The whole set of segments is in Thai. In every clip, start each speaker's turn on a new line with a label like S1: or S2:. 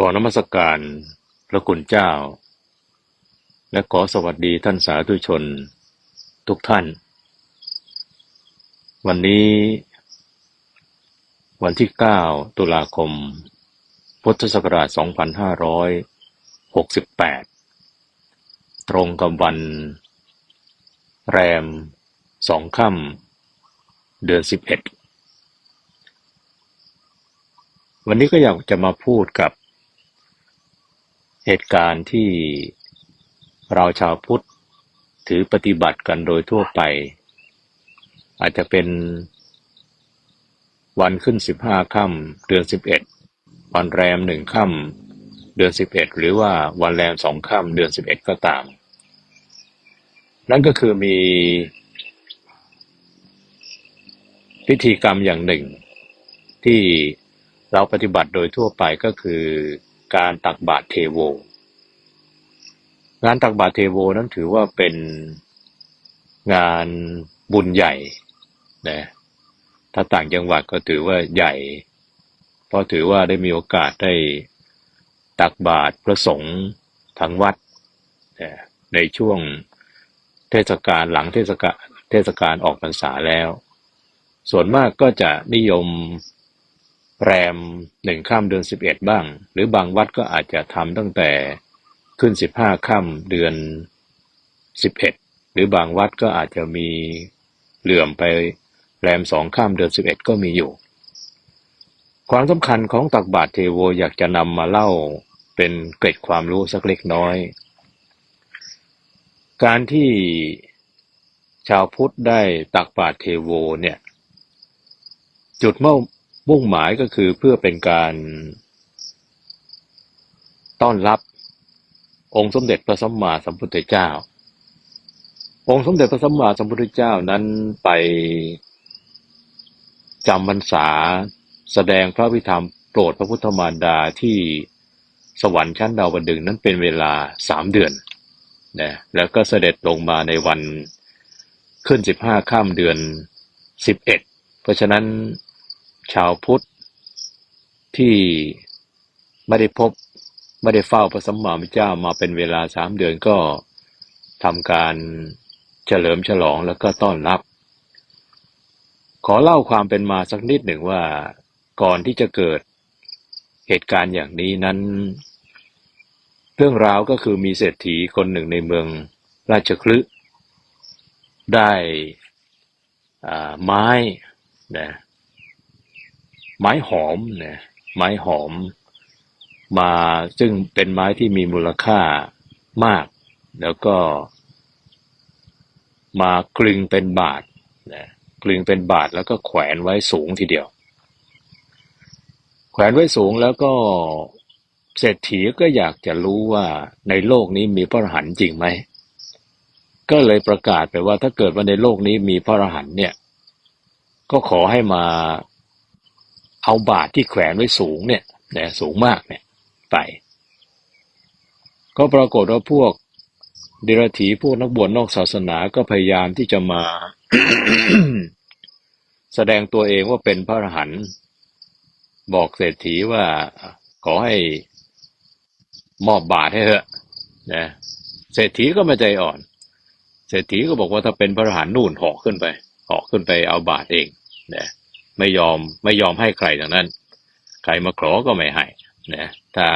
S1: ขอนมัสการพระคุณเจ้า และขอสวัสดีท่านสาธุชน ทุกท่าน วันนี้ วันที่ 9 ตุลาคม พุทธศักราช 2568 ตรงกับวัน แรมสองค่ำเดือน 11 วันนี้ก็อยากจะมาพูดกับ เหตุการณ์ที่เราชาวพุทธถือปฏิบัติกันโดยทั่วไป อาจจะเป็นวันขึ้นสิบห้าค่ำเดือนสิบเอ็ดวันแรมหนึ่งค่ำเดือนสิบเอ็ดหรือว่าวันแรมสองค่ำเดือนสิบเอ็ดก็ตาม นั่นก็คือมีพิธีกรรมอย่างหนึ่ง ที่เราปฏิบัติโดยทั่วไปก็คือ การตักบาตรเทโว งานตักบาตรเทโวนั้นถือว่าเป็นงานบุญใหญ่นะถ้าต่างจังหวัดก็ถือว่าใหญ่ เพราะถือว่าได้มีโอกาสได้ตักบาตรพระสงฆ์ทั้งวัดนะในช่วงเทศกาลหลังเทศกาลเทศกาลออกพรรษาแล้ว ส่วนมากก็จะนิยม แรมหนึ่งค่ำเดือนสิบเอ็ดบ้าง หรือบางวัดก็อาจจะทำตั้งแต่ขึ้นสิบห้าค่ำเดือนสิบเอ็ดหรือบางวัดก็อาจจะมีเหลื่อมไปแรมสองค่ำเดือนสิบเอ็ดก็มีอยู่ ความสำคัญของตักบาตรเทโวอยากจะนำมาเล่าเป็นเกร็ดความรู้สักเล็กน้อย การที่ชาวพุทธได้ตักบาตรเทโวเนี่ย จุดเมุ่งหมายก็คือเพื่อเป็นการต้อนรับองค์สมเด็จพระสัมมาสัมพุทธเจ้า องค์สมเด็จพระสัมมาสัมพุทธเจ้านั้นไปจำพรรษาแสดงพระวิธรรมโปรดพระพุทธมารดาที่สวรรค์ชั้นดาวดึงนั้นเป็นเวลาสามเดือนนะแล้วก็เสด็จลงมาในวันขึ้นสิบห้าข้ามเดือนสิบเอ็ดเพราะฉะนั้นาวพุทธ ที่ไม่ได้พบไม่ได้เฝ้าพระสัมมาสัมพุทธเจ้ามาเป็นเวลาสามเดือนก็ทำการเฉลิมฉลองแล้วก็ต้อนรับ ขอเล่าความเป็นมาสักนิดหนึ่งว่าก่อนที่จะเกิดเหตุการณ์อย่างนี้นั้น เรื่องราวก็คือมีเศรษฐีคนหนึ่งในเมืองราชคลึได้ไม้นะ ไม้หอมเนี่ยไม้หอมมาซึ่งเป็นไม้ที่มีมูลค่ามาก แล้วก็ มากลึงเป็นบาทนะกลึงเป็นบาทแล้วก็แขวนไว้สูงทีเดียว แขวนไว้สูงแล้วก็เศรษฐีก็อยากจะรู้ว่าในโลกนี้มีพระอรหันต์จริงไหม ก็เลยประกาศไปว่าถ้าเกิดว่าในโลกนี้มีพระอรหันต์เนี่ย ก็ขอให้มา เอาบาทที่แขวนไว้สูงเนี่ยนะสูงมากเนี่ยไป ก็ปรากฏว่าพวกเดรัจฉีพวกนักบวชนอกศาสนาก็พยายามที่จะมา แสดงตัวเองว่าเป็นพระอรหันต์บอกเศรษฐีว่าขอให้มอบบาทให้เถอะนะเศรษฐีก็ไม่ใจอ่อน เศรษฐีก็บอกว่าถ้าเป็นพระอรหันต์นู่นหาะขึ้นไปหาะขึ้นไปเอาบาทเองนะ ไม่ยอมไม่ยอมให้ใครดังนั้น ใครมาขอก็ไม่ให้นะถ้า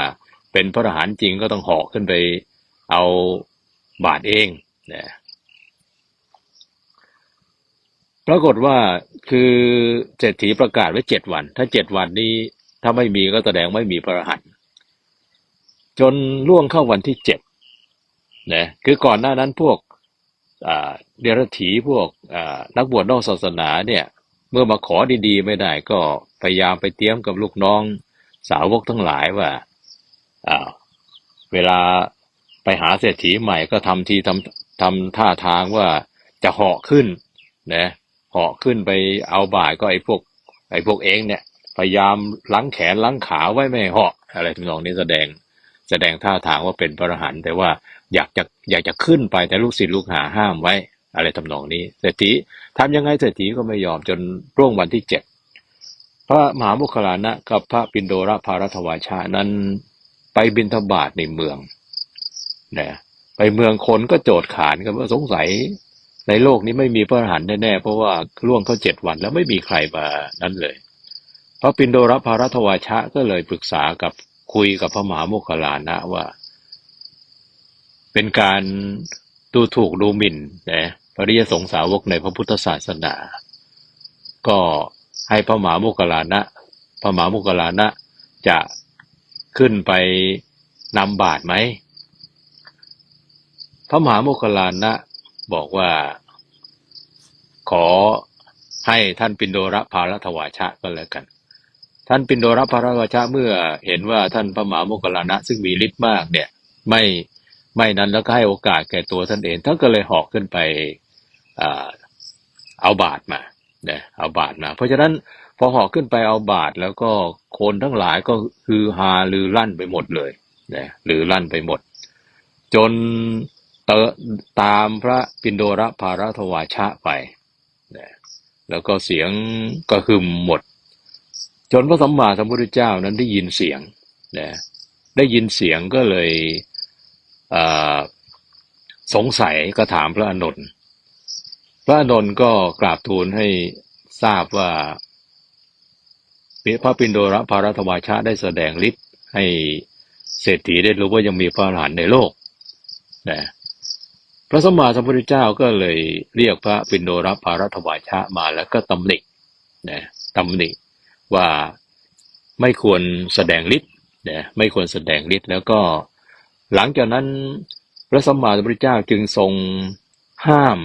S1: เป็นพระอรหันต์จริงก็ต้องหอกขึ้นไปเอาบาทเองนะปรากฏว่าคือเศรษฐีประกาศไว้เจ็ดวัน ถ้าเจ็ดวันนี้ถ้าไม่มีก็แสดงไม่มีพระอรหันต์จนล่วงเข้าวันที่เจ็ดนะคือก่อนหน้านั้นพวกเดรัจฉีพวกนักบวชนอกศาสนาเนี่ย เมื่อมาขอดีๆ ไม่ได้ก็พยายามไปเตรียมกับลูกน้อง สาวกทั้งหลายว่าอ้าวเวลาไปหาเศรษฐีใหม่ก็ทำทีทำทำท่าทางว่าจะเหาะขึ้นนะเหาะขึ้นไปเอาบ่ายก็ไอ้พวกไอ้พวกเองเนี่ยพยายามล้างแขนล้างขาไว้ไม่เหาะ อะไรทำนองนี้แสดงแสดงท่าทางว่าเป็นพระอรหันต์แต่ว่าอยากจะอยากจะขึ้นไปแต่ลูกศิษย์ลูกหาห้ามไว้ อะไรทำนองนี้เศรษฐี ทำยังไงเศรษฐีก็ไม่ยอมจนร่วงวันที่เจ็ดพระมหามุขลานะกับพระปินโดรภารัตวาชานั้นไปบินทบาทในเมืองนะไปเมืองคนก็โจดขานกันว่าสงสัยในโลกนี้ไม่มีพระอรหันต์แน่ๆเพราะว่าล่วงเขาเจ็ดวันแล้วไม่มีใครมานั้นเลยพระปินโดรพารัตวาชะก็เลยปรึกษากับคุยกับพระมหาโมคคลลานะว่า เป็นการดูถูกดูหมิ่นนะ พระริยสงสาวกในพระพุทธศาสนา ก็ให้พระมหาโมคคลานะพระมหาโมคคลานะจะขึ้นไปนำบาตรไหม พระมหาโมคคลานะบอกว่า ขอให้ท่านปินโดรพารัตวาชะก็แล้วกัน ท่านปินโดรพารัตวาชะเมื่อเห็นว่าท่านพระมหาโมคคลลานะซึ่งมีฤทธิ์มากเนี่ยไม่ ไม่นั้นแล้วก็ให้โอกาสแก่ตัวท่านเองท่านก็เลยหอกขึ้นไปเอาบาตรมาเนี่ยเอาบาตรมา เพราะฉะนั้นพอหอกขึ้นไปเอาบาตรแล้วก็คนทั้งหลายก็คือฮาลือลั่นไปหมดเลยนะหรือลั่นไปหมด จนเตตามพระปินโดรพารัตวาชะไปนะแล้วก็เสียงก็หึมหมด จนพระสัมมาสัมพุทธเจ้านั้นได้ยินเสียงนะได้ยินเสียงก็เลย สงสัยก็ถามพระอานนท์พระอานนท์ก็กราบทูลให้ทราบว่าพระปินโดรพารัตวาชะได้แสดงฤทธิ์ให้เศรษฐีได้รู้ว่ายังมีพระอรหันต์ในโลกนะพระสมมาสัมพุทธเจ้าก็เลยเรียกพระปินโดรพารัตวาชะมาแล้วก็ตำหนินะตำหนิว่าไม่ควรแสดงฤทธิ์นะไม่ควรแสดงฤทธิ์แล้วก็ หลังจากนั้นพระสัมมาสัมพุทธเจ้าจึงทรงห้าม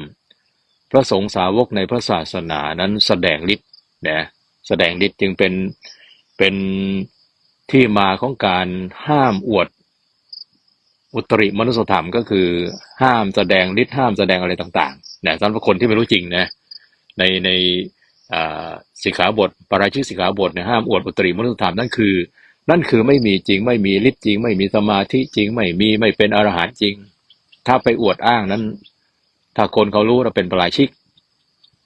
S1: พระสงฆ์สาวกในพระศาสนานั้นแสดงฤทธิ์นะแสดงฤทธิ์จึงเป็นเป็นที่มาของการห้ามอวดอุตริมนุสธรรมก็คือห้ามแสดงฤทธิ์ห้ามแสดงอะไรต่างๆนะสำหรับคนที่ไม่รู้จริงนะในในสิกขาบทปราชิกสิกขาบทเนี่ยห้ามอวดอุตริมนุสธรรมนั่นคือ นั่นคือไม่มีจริง ไม่มีฤทธิ์จริง ไม่มีสมาธิจริง ไม่มีไม่เป็นอรหันต์จริง ถ้าไปอวดอ้างนั้น ถ้าคนเขารู้เราเป็นปราชิก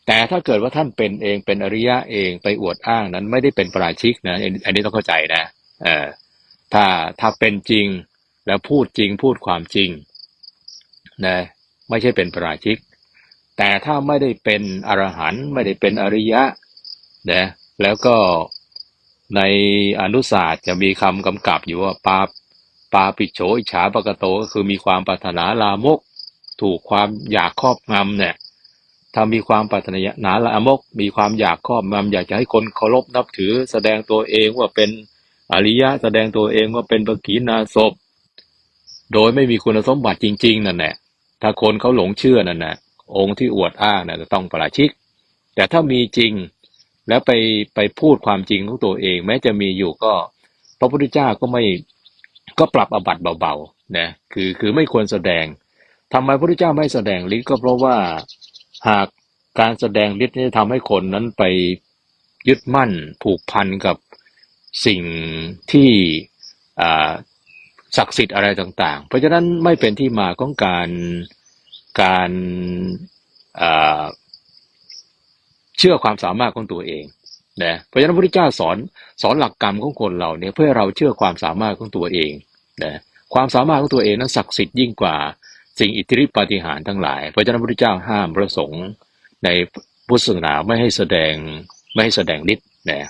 S1: แต่ถ้าเกิดว่าท่านเป็นเองเป็นอริยะเองไปอวดอ้างนั้น ไม่ได้เป็นปราชิกนะอันนี้ต้องเข้าใจนะเออถ้าถ้าเป็นจริงแล้วพูดจริงพูดความจริงนะไม่ใช่เป็นปราชิก แต่ถ้าไม่ได้เป็นอรหันต์ไม่ได้เป็นอริยะนะแล้วก็ ในอนุศาสตร์จะมีคำกำกับอยู่ว่าปาปาปิโฉอิจฉาปกโตก็คือมีความปรารถนาลามก ถูกความอยากครอบงำเนี่ยถ้ามีความปรารถนาละมก มีความอยากครอบงำอยากจะให้คนเคารพนับถือ แสดงตัวเองว่าเป็นอริยะ แสดงตัวเองว่าเป็นปกีนาศพ โดยไม่มีคุณสมบัติจริง ๆ นั่นแหละ ถ้าคนเขาหลงเชื่อนั่นนะองค์ที่อวดอ้างน่ะจะต้องประราชิก แต่ถ้ามีจริง แล้วไปไปพูดความจริงของตัวเอง แม้จะมีอยู่ก็พระพุทธเจ้าก็ไม่ก็ปรับอบัตเบาๆนะคือคือไม่ควรแสดงทำไมพระพุทธเจ้าไม่แสดงฤทธิ์ก็เพราะว่าหากการแสดงฤทธิ์นี้ทำให้คนนั้นไปยึดมั่นผูกพันกับสิ่งที่ศักดิ์สิทธิ์อะไรต่าง ๆ เพราะฉะนั้นไม่เป็นที่มาของการการ เชื่อความสามารถของตัวเองนะเพราะฉะนั้นพระพุทธเจ้าสอนสอนหลักกรรมของคนเราเนี่ยเพื่อเราเชื่อความสามารถของตัวเองนะความสามารถของตัวเองนั้นศักดิ์สิทธิ์ยิ่งกว่าสิ่งอิทธิฤทธิปาฏิหาริย์ทั้งหลาย เพราะฉะนั้นพระพุทธเจ้าห้ามพระสงฆ์ในพุทธศาสนาไม่ให้แสดงไม่ให้แสดงฤทธิ์นะ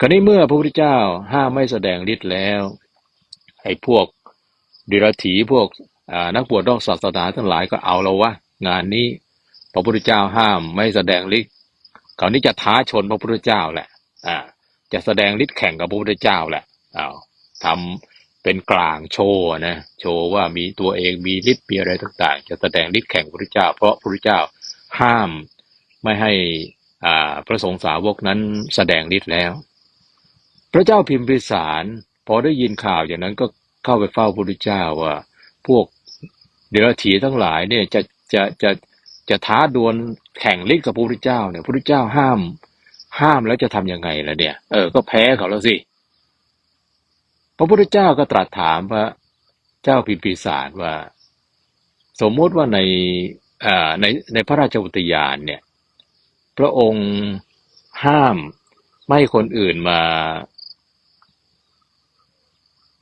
S1: คราวนี้เมื่อพระพุทธเจ้าห้ามไม่แสดงฤทธิ์แล้วไอ้พวกดิรถีพวกนักบวชนอกศาสนาทั้งหลายก็เอาแล้ววะงานนี้พระพุทธเจ้าห้ามไม่แสดงฤทธิ์ คราวนี้จะท้าชนพระพุทธเจ้าแหละอ่าจะแสดงฤทธิ์แข่งกับพระพุทธเจ้าแหละอ้าวทำเป็นกลางโชว์นะโชว์ว่ามีตัวเองมีฤทธิ์มีอะไรต่างๆ จะแสดงฤทธิ์แข่งพระพุทธเจ้า เพราะพระพุทธเจ้าห้ามไม่ให้อ่าพระสงฆ์สาวกนั้นแสดงฤทธิ์แล้ว พระเจ้าพิมพิสารพอได้ยินข่าวอย่างนั้นก็เข้าไปเฝ้าพระพุทธเจ้าว่า พวกเดรัจฉีทั้งหลายเนี่ยจะจะจะจะท้าดวล แข่งฤทธิ์กับพระพุทธเจ้าเนี่ยพระพุทธเจ้าห้าม ห้ามแล้วจะทำยังไงล่ะเนี่ย เออ ก็แพ้เขาแล้วสิ พระพุทธเจ้าก็ตรัสถามพระเจ้าพิมพิสารว่า สมมติว่าในอ่ในในพระราชอุทยานเนี่ย พระองค์ห้ามไม่ให้คนอื่นมา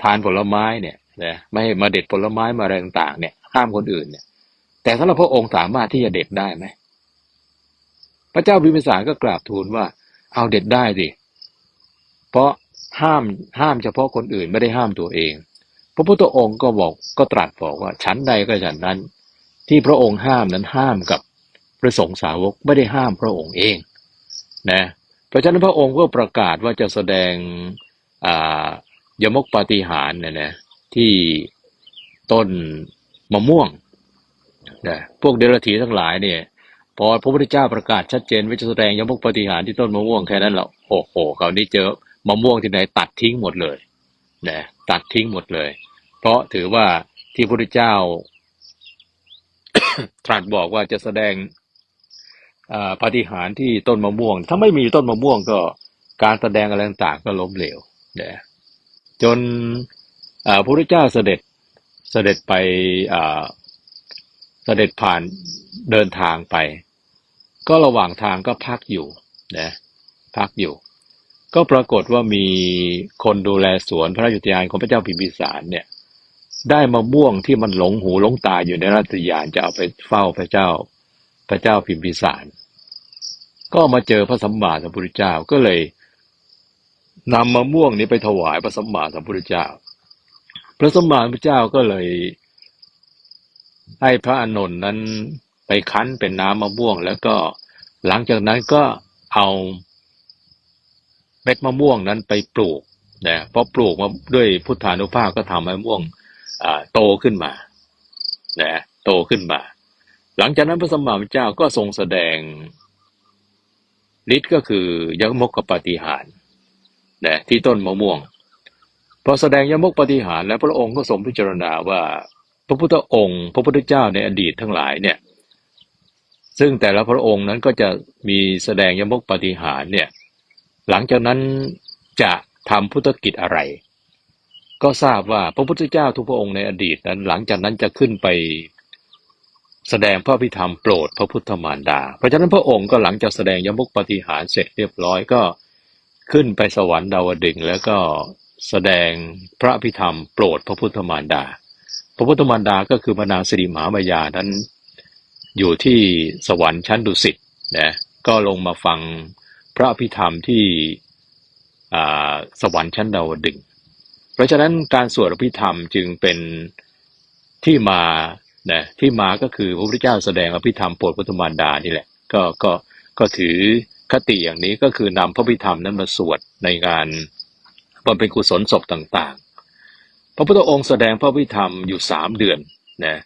S1: ทานผลไม้เนี่ยนะไม่ให้มาเด็ดผลไม้มาอะไรต่างๆ เนี่ย ห้ามคนอื่นเนี่ย แต่สำหรับพระองค์สามารถที่จะเด็ดได้ไหม พระเจ้าพิมพิสารก็กราบทูลว่า เอาเด็ดได้สิเพราะห้ามห้ามเฉพาะคนอื่นไม่ได้ห้ามตัวเอง พระพุทธองค์ก็บอกก็ตรัสบอกว่าชั้นใดก็ฉันนั้น ที่พระองค์ห้ามนั้นห้ามกับพระสงฆ์สาวกไม่ได้ห้ามพระองค์เองนะเพราะฉะนั้นพระองค์ก็ประกาศว่าจะแสดงยมกปาฏิหาริย์เนี่ยนะที่ต้นมะม่วงนะพวกเดรัจฉีทั้งหลายเนี่ย พอพระพุทธเจ้าประกาศชัดเจนว่าจแสดงยมกปฏิหารที่ต้นมะม่วงแค่นั้นแหละโอ้โหคราวนี้เจอมะม่วงที่ไหนตัดทิ้งหมดเลยนะตัดทิ้งหมดเลย เพราะถือว่าที่พระพุทธเจ้าตรัสบอกว่าจะแสดงปฏิหารที่ต้นมะม่วง ถ้าไม่มีต้นมะม่วงก็การแสดงอะไรต่างก็ล้มเหลวนะจนพระพุทธเจ้าเสด็จเสด็จไปเสด็จผ่านเดินทางไป ก็ระหว่างทางก็พักอยู่นะพักอยู่ ก็ปรากฏว่ามีคนดูแลสวนพระราชุทยานของพระเจ้าพิมพิสารเนี่ย ได้มะม่วงที่มันหลงหูหลงตาอยู่ในราชยานจะเอาไปเฝ้าพระเจ้า พระเจ้าพิมพิสาร ก็มาเจอพระสัมมาสัมพุทธเจ้าก็เลยนำมะม่วงนี้ไปถวายพระสัมมาสัมพุทธเจ้า พระสัมมาสัมพุทธเจ้าก็เลยให้พระอานนท์นั้น ไปคั้นเป็นน้ำมะม่วง แล้วก็หลังจากนั้นก็เอาเม็ดมะม่วงนั้นไปปลูกนะเพราะปลูกมาด้วยพุทธานุภาพก็ทำให้มะม่วงอ่าโตขึ้นมานะโตขึ้นมา หลังจากนั้นพระสมมาสัมพุทธเจ้าก็ทรงแสดงฤทธิ์ก็คือยักมกกปฏิหารนะที่ต้นมะม่วงพอแสดงยมกปฏิหาร แล้วพระองค์ก็ทรงพิจารณาว่า พระพุทธองค์ พระพุทธเจ้าในอดีตทั้งหลายเนี่ย ซึ่งแต่ละพระองค์นั้นก็จะมีแสดงยมกปฏิหารเนี่ยหลังจากนั้นจะทำพุทธกิจอะไร ก็ทราบว่าพระพุทธเจ้าทุกพระองค์ในอดีตนั้น หลังจากนั้นจะขึ้นไปแสดงพระพิธรรมโปรดพระพุทธมารดา เพราะฉะนั้นพระองค์ก็หลังจากแสดงยมกปฏิหารเสร็จเรียบร้อยก็ขึ้นไปสวรรค์ดาวดึงแล้วก็แสดงพระพิธรรมโปรดพระพุทธมารดา พระพุทธมารดาก็คือพระนางสิริมหามายานั้น อยู่ที่สวรรค์ชั้นดุสิตนะก็ลงมาฟังพระพิธรรมที่สวรรค์ชั้นดาวดึง เพราะฉะนั้นการสวดอภิธรรมจึงเป็นที่มานะที่มาก็คือพระพุทธเจ้าแสดงอภิธรรมโปรดพุทธมารดานี่แหละก็ก็ก็ถือคติอย่างนี้ก็คือนำพระพิธรรมนั้นมาสวดในงานบำเพ็ญกุศลศพต่างๆ พระพุทธองค์แสดงพระพิธรรมอยู่สามเดือนนะ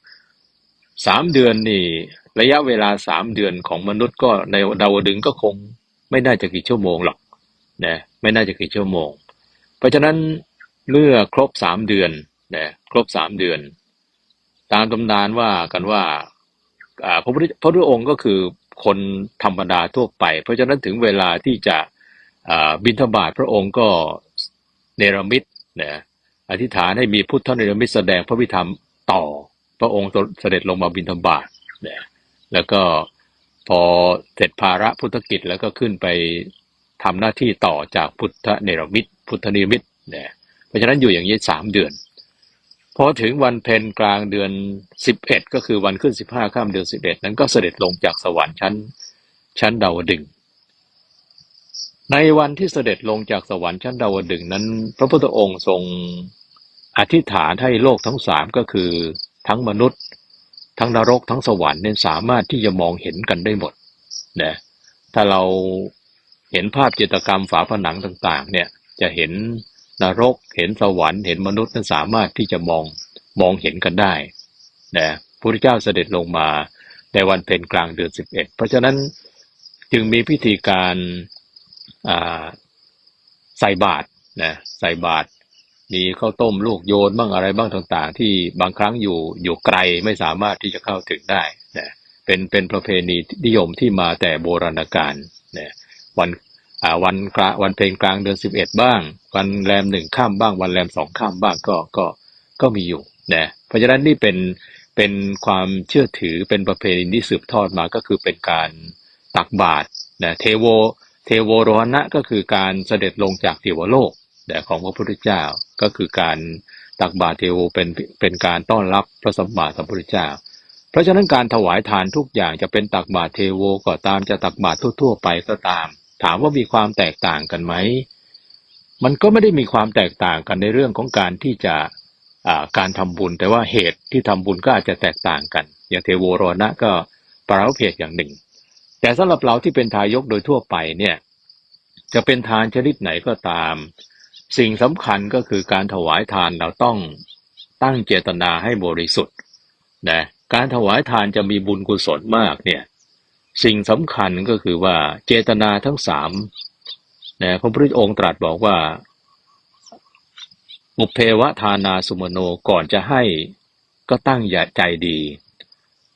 S1: สามเดือนนี่ ระยะเวลาสามเดือนของมนุษย์ก็ในดาวดึงก็คงไม่น่าจะกี่ชั่วโมงหรอกนะไม่น่าจะกี่ชั่วโมง เพราะฉะนั้นเมื่อครบสามเดือนนะครบสามเดือน ตามตำนานว่ากันว่าพระพุทธพระพุทธองค์ก็คือคนธรรมดาทั่วไป เพราะฉะนั้นถึงเวลาที่จะบิณฑบาตพระองค์ก็เนรมิตนะอธิษฐานให้มีพุทธเนรมิตแสดงพระวิธรรมต่อ พระองค์เสด็จลงมาบิณฑบาตนะ แล้วก็พอเสร็จภาระพุทธกิจแล้วก็ขึ้นไปทำหน้าที่ต่อจากพุทธเนรมิตพุทธนิมิตเนะเพราะฉะนั้นอยู่อย่างนี้สามเดือนพอถึงวันเพ็ญกลางเดือนสิบเอ็ดก็คือวันขึ้นสิบห้าข้ามเดือนสิบเอ็ดนั้นก็เสด็จลงจากสวรรค์ชั้นชั้นดาวดึงในวันที่เสด็จลงจากสวรรค์ชั้นดาวดึงนั้น พระพุทธองค์ทรงอธิษฐานให้โลกทั้งสามก็คือทั้งมนุษย์ ทั้งนรกทั้งสวรรค์เนี่ยสามารถที่จะมองเห็นกันได้หมดนะถ้าเราเห็นภาพจิตรกรรมฝาผนังต่างๆ เนี่ยจะเห็นนรกเห็นสวรรค์เห็นมนุษย์นั้นสามารถที่จะมองมองเห็นกันได้นะพระพุทธเจ้าเสด็จลงมาในวันเพ็ญกลางเดือนสิบเอ็ดเพราะฉะนั้นจึงมีพิธีการใส่บาตรนะใส่บาตร มีข้าวต้มลูกโยนบ้างอะไรบ้างต่างๆ ที่บางครั้งอยู่อยู่ไกลไม่สามารถที่จะเข้าถึงได้นะเป็นเป็นประเพณีนิยมที่มาแต่โบราณกาลนะวันวันกลางวันเพ็ญกลางเดือนสิบเอ็ดบ้าง วันแรมหนึ่งข้ามบ้าง วันแรมสองข้ามบ้างก็ก็ก็มีอยู่นะเพราะฉะนั้นนี่เป็นเป็นความเชื่อถือเป็นประเพณีที่สืบทอดมาก็คือเป็นการตักบาตรนะเทโวเทโวโรหณะก็คือการเสด็จลงจากเทวโลก แต่ของพระพุทธเจ้า ก็คือการตักบาตรเทโวเป็นเป็นการต้อนรับพระสัมมาสัมพุทธเจ้า เพราะฉะนั้นการถวายทานทุกอย่างจะเป็นตักบาตรเทโวก็ตามจะตักบาตรทั่ว ๆ ไปก็ตาม ถามว่ามีความแตกต่างกันไหมมันก็ไม่ได้มีความแตกต่างกันในเรื่องของการที่จะการทำบุญ แต่ว่าเหตุที่ทำบุญก็อาจจะแตกต่างกัน อย่างเทโวโรณะก็ปรารภเพศอย่างหนึ่ง แต่สำหรับเราที่เป็นทายกโดยทั่วไปเนี่ยจะเป็นทานชนิดไหนก็ตาม สิ่งสำคัญก็คือการถวายทานเราต้องตั้งเจตนาให้บริสุทธิ์นะการถวายทานจะมีบุญกุศลมากเนี่ยสิ่งสำคัญก็คือว่าเจตนาทั้งสามนะพระพุทธองค์ตรัสบอกว่ามุเพวะทานาสุมโนก่อนจะให้ก็ตั้งอย่าใจดี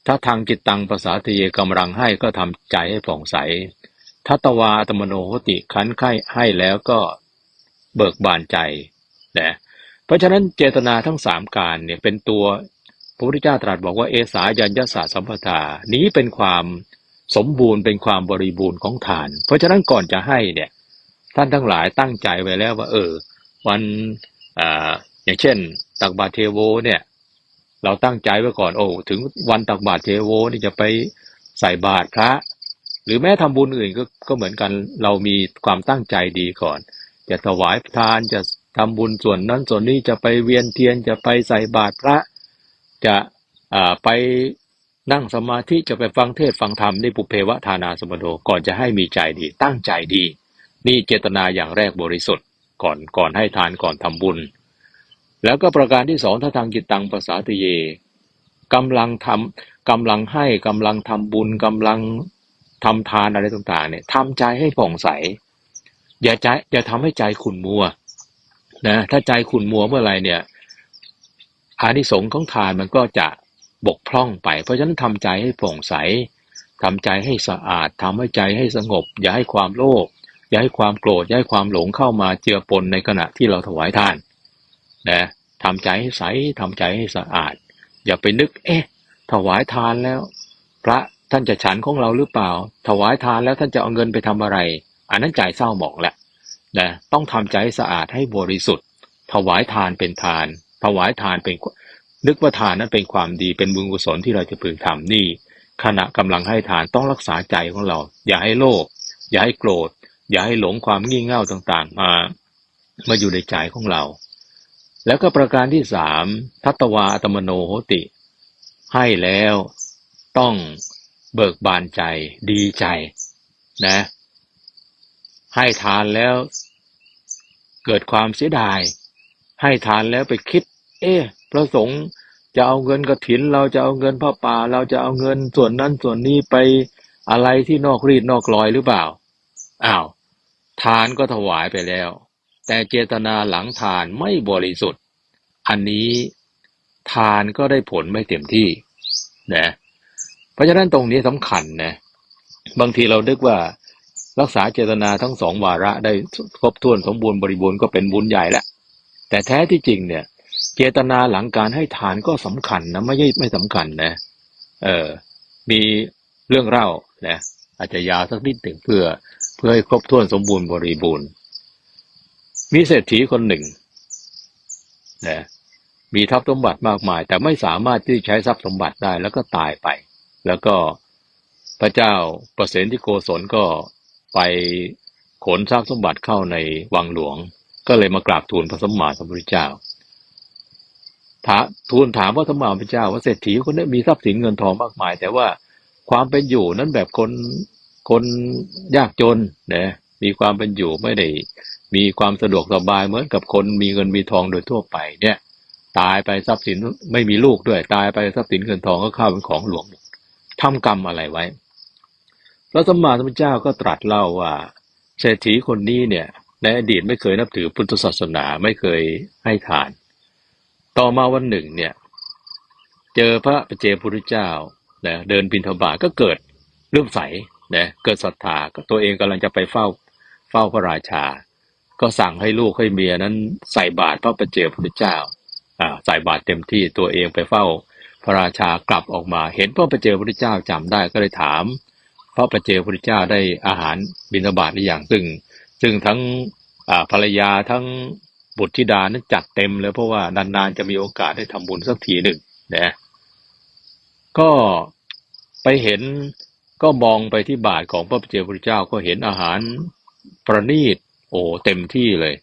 S1: ถ้าทางจิตตังภาษาทเยกำลังให้ก็ทำใจให้ผ่องใสทัตวาตมโนโหติคันไข้ให้แล้วก็ เบิกบานใจนะเพราะฉะนั้นเจตนาทั้งสามการเนี่ยเป็นตัวพระพุทธเจ้าตรัสบอกว่าเอสายัญญสาสัมปทา นี้เป็นความสมบูรณ์เป็นความบริบูรณ์ของทาน เพราะฉะนั้นก่อนจะให้เนี่ยท่านทั้งหลายตั้งใจไว้แล้วว่า เออ วันออย่างเช่น ตักบาตรเทโวเนี่ย เราตั้งใจไว้ก่อนโอ้ถึงวันตักบาตรเทโวนี่จะไปใส่บาตรพระ หรือแม้ทำบุญอื่นก็ก็เหมือนกันเรามีความตั้งใจดีก่อน จะถวายทานจะทำบุญส่วนนั้นส่วนนี้จะไปเวียนเทียนจะไปใส่บาตรพระ จะไปนั่งสมาธิจะไปฟังเทศน์ฟังธรรมในปุเพวะทานาสมโดก่อนจะให้มีใจดีตั้งใจดี นี่เจตนาอย่างแรกบริสุทธิ์ก่อนก่อนให้ทานก่อนทำบุญ แล้วก็ประการที่สองถ้าทางจิตตังภาษาติเยกำลังทำกำลังให้กำลังทำบุญกำลังทำทานอะไรต่างๆเนี่ยทำใจให้ผ่องใส อย่าใจอย่าทำให้ใจขุ่นมัวนะถ้าใจขุ่นมัวเมื่อไหรเนี่ยอานิสงส์ของทานมันก็จะบกพร่องไป เพราะฉะนั้นทำใจให้ผ่งใสทำใจให้สะอาดทำให้ใจให้สงบ อย่าให้ความโลภอย่าให้ความโกรธอย่าให้ความหลงเข้ามาเจือปนในขณะที่เราถวายทานนะทำใจให้ใสทำใจให้สะอาด อย่าไปนึก เอ๊ะ ถวายทานแล้ว พระท่านจะฉันของเราหรือเปล่า ถวายทานแล้วท่านจะเอาเงินไปทำอะไร อันนั้นใจเศร้าหมองแหละนะต้องทำใจสะอาดให้บริสุทธิ์ ถวายทานเป็นทาน ถวายทานเป็นนึกว่าทานนั้นเป็นความดีเป็นบุญกุศลที่เราจะพึงทำนี่ ขณะกำลังให้ทานต้องรักษาใจของเรา อย่าให้โลภอย่าให้โกรธ อย่าให้หลงความงี่เง่าต่างๆ มามาอยู่ในใจของเรา แล้วก็ประการที่สามทัตวาอัตมโนโหติ ให้แล้วต้องเบิกบานใจดีใจนะ ให้ทานแล้ว เกิดความเสียดาย ให้ทานแล้วไปคิด เอ๊ะพระสงฆ์จะเอาเงินกระถิน เราจะเอาเงินพ่อป่า เราจะเอาเงินส่วนนั้นส่วนนี้ไปอะไรที่นอกรีดนอกรอยหรือเปล่าอ้าวทานก็ถวายไปแล้ว แต่เจตนาหลังทานไม่บริสุทธิ์ อันนี้ทานก็ได้ผลไม่เต็มที่นะเพราะฉะนั้นตรงนี้สำคัญนะบางทีเราดึกว่า รักษาเจตนาทั้งสองวาระได้ครบถ้วนสมบูรณ์บริบูรณ์ก็เป็นบุญใหญ่แล้วแต่แท้ที่จริงเนี่ย เจตนาหลังการให้ทานก็สำคัญนะไม่ใช่ไม่สำคัญนะ เออมีเรื่องเล่านะอาจจะยาวสักนิดหนึ่งเพื่อ เพื่อให้ครบถ้วนสมบูรณ์บริบูรณ์มีเศรษฐีคนหนึ่งนะมีทรัพย์สมบัติมากมาย แต่ไม่สามารถที่ใช้ทรัพย์สมบัติได้แล้วก็ตายไป แล้วก็พระเจ้าประเสนที่โกศลก็ ไปขนทรัพย์สมบัติเข้าในวังหลวง ก็เลยมากราบทูลพระสมมาสัมพุทธเจ้าถาทูลถามพระสมมาสัมพุทธเจ้าว่าเศรษฐีคนนี้มีทรัพย์สินเงินทองมากมาย แต่ว่าความเป็นอยู่นั้นแบบคนคนยากจนนะมีความเป็นอยู่ไม่ได้มีความสะดวกสบายเหมือนกับคนมีเงินมีทองโดยทั่วไปเนี่ย ตายไปทรัพย์สินไม่มีลูกด้วย ตายไปทรัพย์สินเงินทองก็เข้าเป็นของหลวงทำกรรมอะไรไว้ พระสมมาสัมพุทธเจ้าก็ตรัสเล่าว่า เศรษฐีคนนี้เนี่ยในอดีตไม่เคยนับถือพุทธศาสนาไม่เคยให้ทาน ต่อมาวันหนึ่งเนี่ยเจอพระปเจพุทธเจ้านะเดินบินทบาทก็เกิดเลื่อมใสนะเกิดศรัทธาก็ตัวเองกำลังจะไปเฝ้าเฝ้าพระราชา ก็สั่งให้ลูกให้เมียนั้นใส่บาตรพระปเจพุทธเจ้าอ่าใส่บาตรเต็มที่ตัวเองไปเฝ้าพระราชากลับออกมา เห็นพระปเจพุทธเจ้าจำได้ก็เลยถาม พระประเจพุทธเจ้าได้อาหารบิณฑบาตหรือยังซึ่ง ซึ่งทั้งภรรยาทั้งบุตรธิดานั้นจัดเต็มเลยเพราะว่านานๆจะมีโอกาสได้ทำบุญสักทีหนึ่งนะก็ไปเห็นก็มองไปที่บาทของพระเจ้าพระเจ้าก็เห็นอาหารประณีต โอ้เต็มที่เลย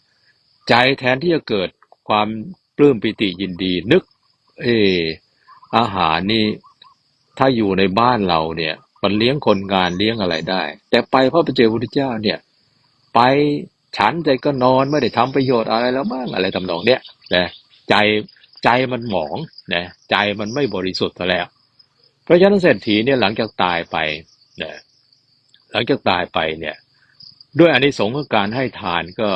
S1: ใจแทนที่จะเกิดความปลื้มปิติยินดีนึก เอออาหารนี่ถ้าอยู่ในบ้านเราเนี่ย มันเลี้ยงคนงานเลี้ยงอะไรได้ แต่ไปพระปเจ้าพุทธเจ้าเนี่ย ไปฉันใจก็นอนไม่ได้ทำประโยชน์อะไรแล้วบ้างอะไรทำนองเนี้ยนะใจใจมันหมองนะใจมันไม่บริสุทธิ์แล้ว เพราะฉะนั้นเศรษฐีเนี่ยหลังจากตายไปนะหลังจากตายไปเนี่ย ด้วยอนิสงส์ของการให้ทานก็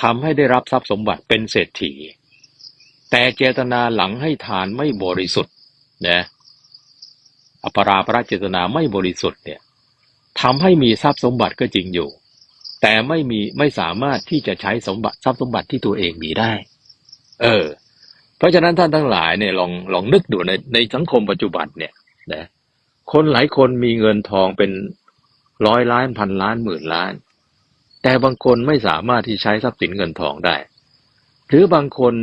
S1: ทำให้ได้รับทรัพย์สมบัติเป็นเศรษฐี แต่เจตนาหลังให้ทานไม่บริสุทธิ์นะ อปราประเจตนาไม่บริสุทธิ์เนี่ยทำให้มีทรัพย์สมบัติก็จริงอยู่ แต่ไม่มีไม่สามารถที่จะใช้สมบัติทรัพย์สมบัติที่ตัวเองมีได้ เออ เพราะฉะนั้นท่านทั้งหลายเนี่ยลองลองนึกดูในในสังคมปัจจุบันเนี่ยนะคนหลายคนมีเงินทองเป็นร้อยล้านพันล้านหมื่นล้าน แต่บางคนไม่สามารถที่ใช้ทรัพย์สินเงินทองได้ หรือบางคน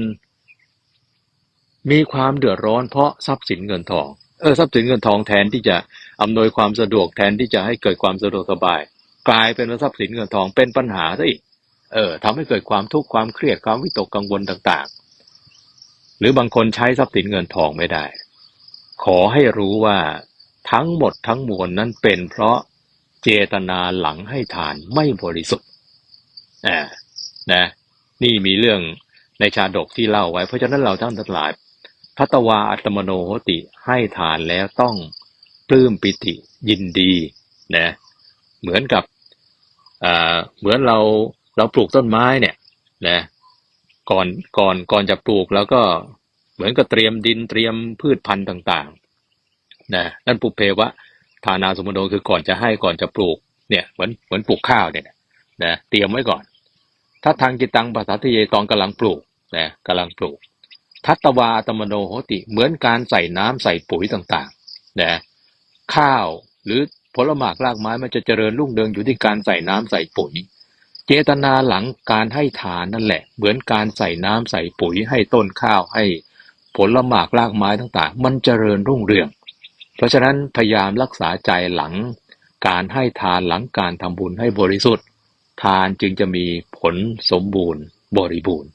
S1: มีความเดือดร้อนเพราะทรัพย์สินเงินทอง เออทรัพย์สินเงินทองแทนที่จะอำนวยความสะดวกแทนที่จะให้เกิดความสะดวกสบาย กลายเป็นทรัพย์สินเงินทองเป็นปัญหาซะอีกเออทำให้เกิดความทุกข์ความเครียดความวิตกกังวลต่างๆ หรือบางคนใช้ทรัพย์สินเงินทองไม่ได้ ขอให้รู้ว่าทั้งหมดทั้งมวลนั้นเป็นเพราะเจตนาหลังให้ทานไม่บริสุทธิ์อ่านะ นี่มีเรื่องในชาดกที่เล่าไว้ เพราะฉะนั้นเราทั้งหลาย พัตวาอัตมโนโหติให้ทานแล้วต้องปลื้มปิติยินดีนะเหมือนกับเหมือนเราเราปลูกต้นไม้เนี่ยนะก่อนก่อนก่อนจะปลูกแล้วก็เหมือนกับเตรียมดินเตรียมพืชพันธุ์ต่างๆนะนั่นปุเพวะทานาสมุโนคือก่อนจะให้ก่อนจะปลูกเนี่ยเหมือนเหมือนปลูกข้าวเนี่ยนะเตรียมไว้ก่อน ถ้าทางกิตังปัสสัทเยตอนกำลังปลูกนะกำลังปลูก ทัตวาตมโนโหติ เหมือนการใส่น้ำใส่ปุ๋ยต่างๆนะข้าวหรือผลหมากรากไม้มันจะเจริญรุ่งเรืองอยู่ที่การใส่น้ำใส่ปุ๋ย เจตนาหลังการให้ทานนั่นแหละ เหมือนการใส่น้ำใส่ปุ๋ยให้ต้นข้าวให้ผลหมากรากไม้ต่างๆ มันเจริญรุ่งเรือง เพราะฉะนั้นพยายามรักษาใจหลังการให้ทานหลังการทำบุญให้บริสุทธิ์ ทานจึงจะมีผลสมบูรณ์บริบูรณ์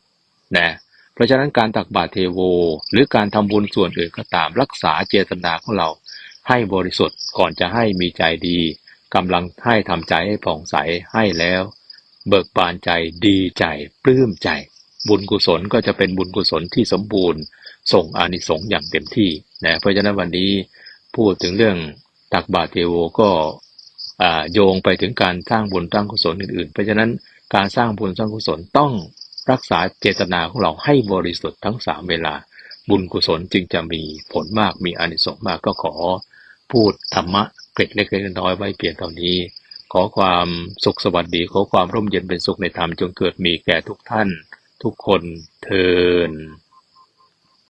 S1: นะ เพราะฉะนั้นการตักบาตรเทโว หรือการทำบุญส่วนอื่นก็ตามรักษาเจตนาของเรา ให้บริสุทธิ์ก่อนจะให้มีใจดีกำลังให้ทำใจให้ผ่องใสให้แล้ว เบิกบานใจดีใจปลื้มใจ บุญกุศลก็จะเป็นบุญกุศลที่สมบูรณ์ ส่งอานิสงส์อย่างเต็มที่นะเพราะฉะนั้นวันนี้พูดถึงเรื่องตักบาตรเทโวก็โยงไปถึงการสร้างบุญสร้างกุศลอื่นๆ เพราะฉะนั้นการสร้างบุญสร้างกุศลต้อง รักษาเจตนาของเราให้บริสุทธิ์ทั้งสามเวลา บุญกุศลจึงจะมีผลมากมีอานิสงส์มากก็ขอ พูดธรรมะเกร็ดเล็กๆน้อยๆไว้เพียงเท่านี้ ขอความสุขสวัสดีขอความร่มเย็นเป็นสุขในธรรมจงเกิดมีแก่ทุกท่าน ทุกคนเทิน